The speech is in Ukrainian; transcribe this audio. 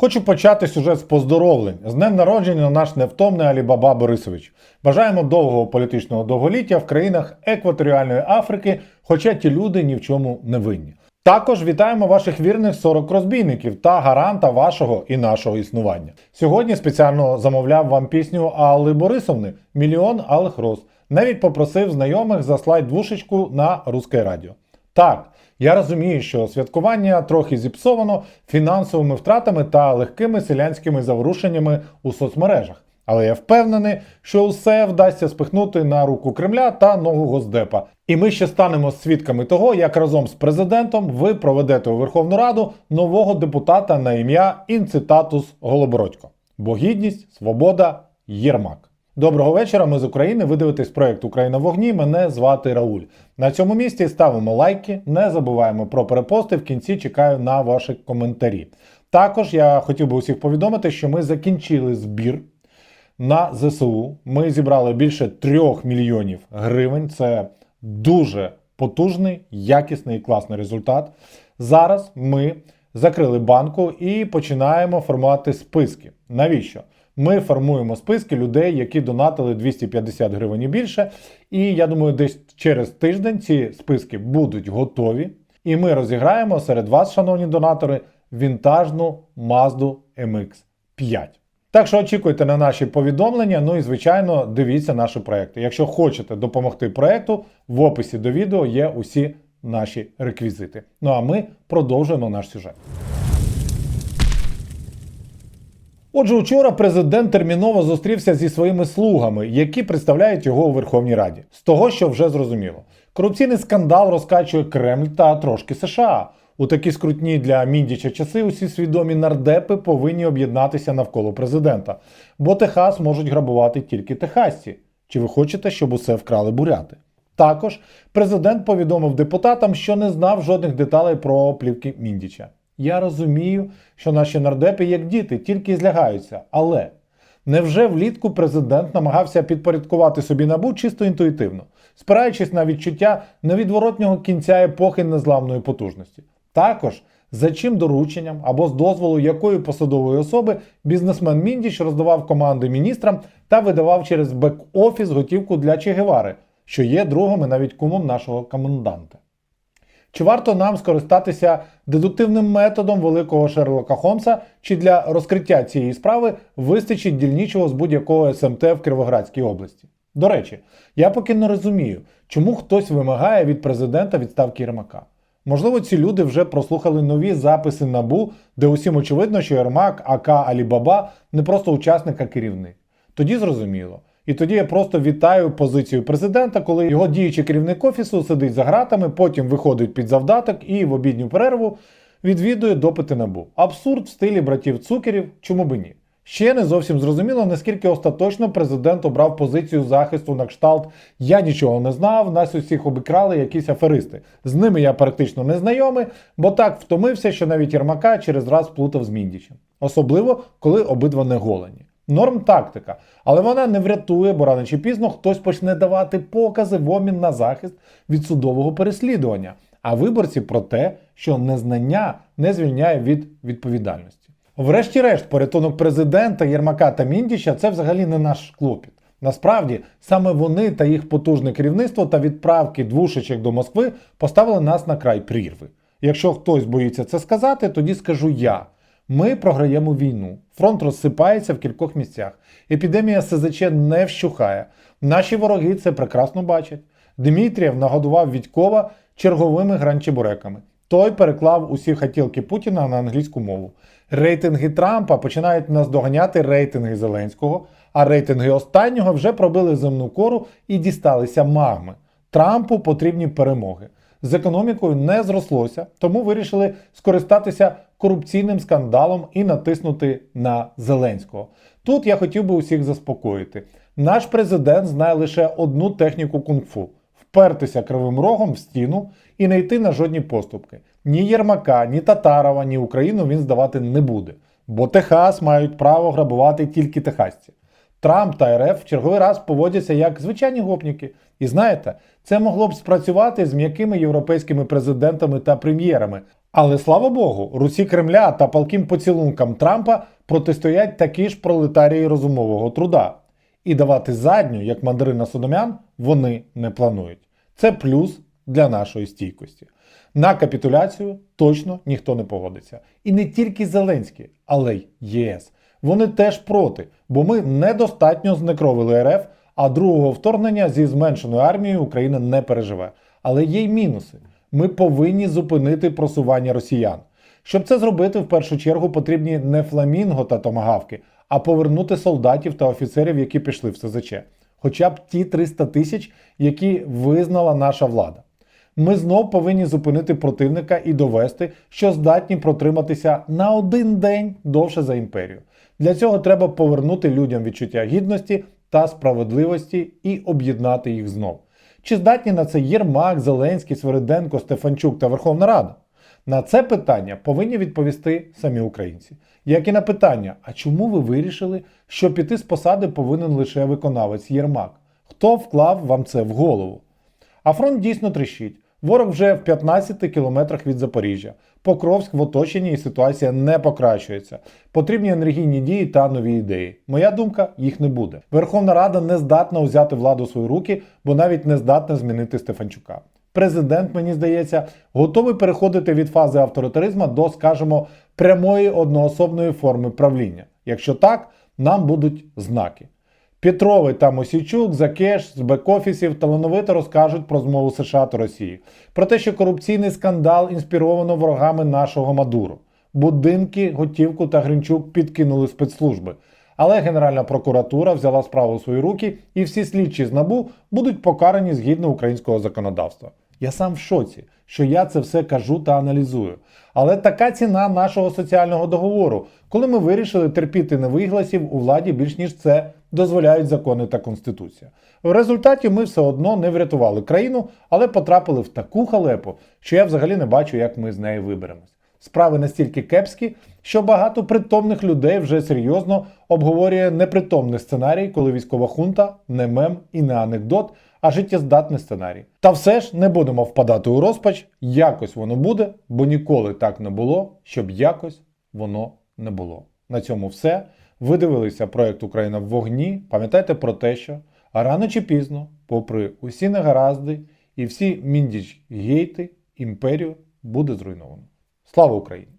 Хочу почати сюжет з поздоровлень. З днем народження наш невтомний Алібаба Борисович. Бажаємо довгого політичного довголіття в країнах екваторіальної Африки, хоча ті люди ні в чому не винні. Також вітаємо ваших вірних 40 розбійників та гаранта вашого і нашого існування. Сьогодні спеціально замовляв вам пісню Алли Борисовни Мільйон алих роз. Навіть попросив знайомих заслати двушечку на Русське радіо. Так, я розумію, що святкування трохи зіпсовано фінансовими втратами та легкими селянськими заворушеннями у соцмережах. Але я впевнений, що усе вдасться спихнути на руку Кремля та ногу Госдепа. І ми ще станемо свідками того, як разом з президентом ви проведете у Верховну Раду нового депутата на ім'я Інцитатус Голобородько. Бо гідність, свобода, Єрмак. Доброго вечора. Ми з України. Ви дивитесь проект Україна в вогні. Мене звати Рауль. На цьому місці ставимо лайки, не забуваємо про перепости. В кінці чекаю на ваші коментарі. Також я хотів би усіх повідомити, що ми закінчили збір на ЗСУ. Ми зібрали більше 3 мільйонів гривень. Це дуже потужний, якісний і класний результат. Зараз ми закрили банку і починаємо формувати списки. Навіщо? Ми формуємо списки людей, які донатили 250 гривень і більше. І я думаю, десь через тиждень ці списки будуть готові. І ми розіграємо серед вас, шановні донатори, вінтажну Mazda MX5. Так що очікуйте на наші повідомлення. Ну і звичайно, дивіться наші проекти. Якщо хочете допомогти проекту, в описі до відео є усі наші реквізити. Ну а ми продовжуємо наш сюжет. Отже, учора президент терміново зустрівся зі своїми слугами, які представляють його у Верховній Раді. З того, що вже зрозуміло, корупційний скандал розкачує Кремль та трошки США. У такі скрутні для Міндіча часи усі свідомі нардепи повинні об'єднатися навколо президента, бо Техас можуть грабувати тільки техасці. Чи ви хочете, щоб усе вкрали буряти? Також президент повідомив депутатам, що не знав жодних деталей про плівки Міндіча. Я розумію, що наші нардепи, як діти, тільки злягаються. Але невже влітку президент намагався підпорядкувати собі набу чисто інтуїтивно, спираючись на відчуття невідворотнього кінця епохи незламної потужності? Також за чим дорученням або з дозволу якої посадової особи бізнесмен Міндіч роздавав команди міністрам та видавав через бек-офіс готівку для Чегевари, що є другом і навіть кумом нашого коменданта. Чи варто нам скористатися дедуктивним методом великого Шерлока Холмса, чи для розкриття цієї справи вистачить дільничого з будь-якого СМТ в Кривоградській області? До речі, я поки не розумію, чому хтось вимагає від президента відставки Єрмака. Можливо, ці люди вже прослухали нові записи набу, де усім очевидно, що Єрмак, АК Алібаба не просто учасник, а керівник. Тоді зрозуміло. І тоді я просто вітаю позицію президента, коли його діючий керівник офісу сидить за гратами, потім виходить під завдаток і в обідню перерву відвідує допити набу. Абсурд в стилі братів цукерів, чому би ні? Ще не зовсім зрозуміло, наскільки остаточно президент обрав позицію захисту на кшталт Я нічого не знав, нас усіх обікрали якісь аферисти. З ними я практично не знайомий, бо так втомився, що навіть Єрмака через раз плутав з Міндічем. Особливо, коли обидва не голені. Норм тактика, але вона не врятує, бо рано чи пізно хтось почне давати покази в обмін на захист від судового переслідування. А виборці про те, що незнання не звільняє від відповідальності. Врешті-решт, порятунок президента Єрмака та Міндіча це взагалі не наш клопіт. Насправді, саме вони та їх потужне керівництво та відправки двушечок до Москви поставили нас на край прірви. Якщо хтось боїться це сказати, тоді скажу я. Ми програємо війну. Фронт розсипається в кількох місцях. Епідемія СЗЧ не вщухає. Наші вороги це прекрасно бачать. Дмитрієв нагодував Відькова черговими гранчебуреками. Той переклав усі хотілки Путіна на англійську мову. Рейтинги Трампа починають наздоганяти рейтинги Зеленського, а рейтинги останнього вже пробили земну кору і дісталися магми. Трампу потрібні перемоги. З економікою не зрослося, тому вирішили скористатися корупційним скандалом і натиснути на Зеленського. Тут я хотів би усіх заспокоїти. Наш президент знає лише одну техніку кунг-фу впертися кривим рогом в стіну і не йти на жодні поступки. Ні Єрмака, ні Татарова, ні Україну він здавати не буде. Бо Техас мають право грабувати тільки техасці. Трамп та РФ в черговий раз поводяться як звичайні гопніки. І знаєте, це могло б спрацювати з м'якими європейськими президентами та прем'єрами. Але слава Богу, Русі Кремля та палким поцілункам Трампа протистоять такі ж пролетарії розумового труда. І давати задню, як мандарина Содомян, вони не планують. Це плюс для нашої стійкості. На капітуляцію точно ніхто не погодиться. І не тільки Зеленський, але й ЄС. Вони теж проти, бо ми недостатньо знекровили РФ, а другого вторгнення зі зменшеною армією Україна не переживе. Але є й мінуси. Ми повинні зупинити просування росіян. Щоб це зробити, в першу чергу потрібні не фламінго та томагавки, а повернути солдатів та офіцерів, які пішли в СЗЧ. Хоча б ті 300 тисяч, які визнала наша влада. Ми знов повинні зупинити противника і довести, що здатні протриматися на один день довше за імперію. Для цього треба повернути людям відчуття гідності та справедливості і об'єднати їх знов. Чи здатні на це Єрмак, Зеленський, Свериденко, Стефанчук та Верховна Рада? На це питання повинні відповісти самі українці. Як і на питання, а чому ви вирішили, що піти з посади повинен лише виконавець Єрмак? Хто вклав вам це в голову? А фронт дійсно тріщить. Ворог вже в 15 кілометрах від Запоріжжя. Покровськ в оточенні і ситуація не покращується. Потрібні енергійні дії та нові ідеї. Моя думка, їх не буде. Верховна Рада не здатна взяти владу в свої руки, бо навіть не здатна змінити Стефанчука. Президент, мені здається, готовий переходити від фази авторитаризму до, скажімо, прямої одноособної форми правління. Якщо так, нам будуть знаки. Петровий та Мосійчук за кеш з бек-офісів талановито розкажуть про змову США та Росії, про те, що корупційний скандал інспіровано ворогами нашого Мадуру. Будинки, готівку та Гринчук підкинули спецслужби. Але Генеральна прокуратура взяла справу у свої руки, і всі слідчі з НАБУ будуть покарані згідно українського законодавства. Я сам в шоці, що я це все кажу та аналізую. Але така ціна нашого соціального договору, коли ми вирішили терпіти невигласів у владі більш ніж це дозволяють закони та конституція. В результаті ми все одно не врятували країну, але потрапили в таку халепу, що я взагалі не бачу, як ми з неї виберемось. Справи настільки кепські, що багато притомних людей вже серйозно обговорює непритомний сценарій, коли військова хунта не мем і не анекдот, а життєздатний сценарій. Та все ж не будемо впадати у розпач, якось воно буде, бо ніколи так не було, щоб якось воно не було. На цьому все. Ви дивилися проект Україна в вогні. Пам'ятайте про те, що рано чи пізно, попри усі негаразди і всі міндіч гейти, імперію буде зруйновано. Слава Україні!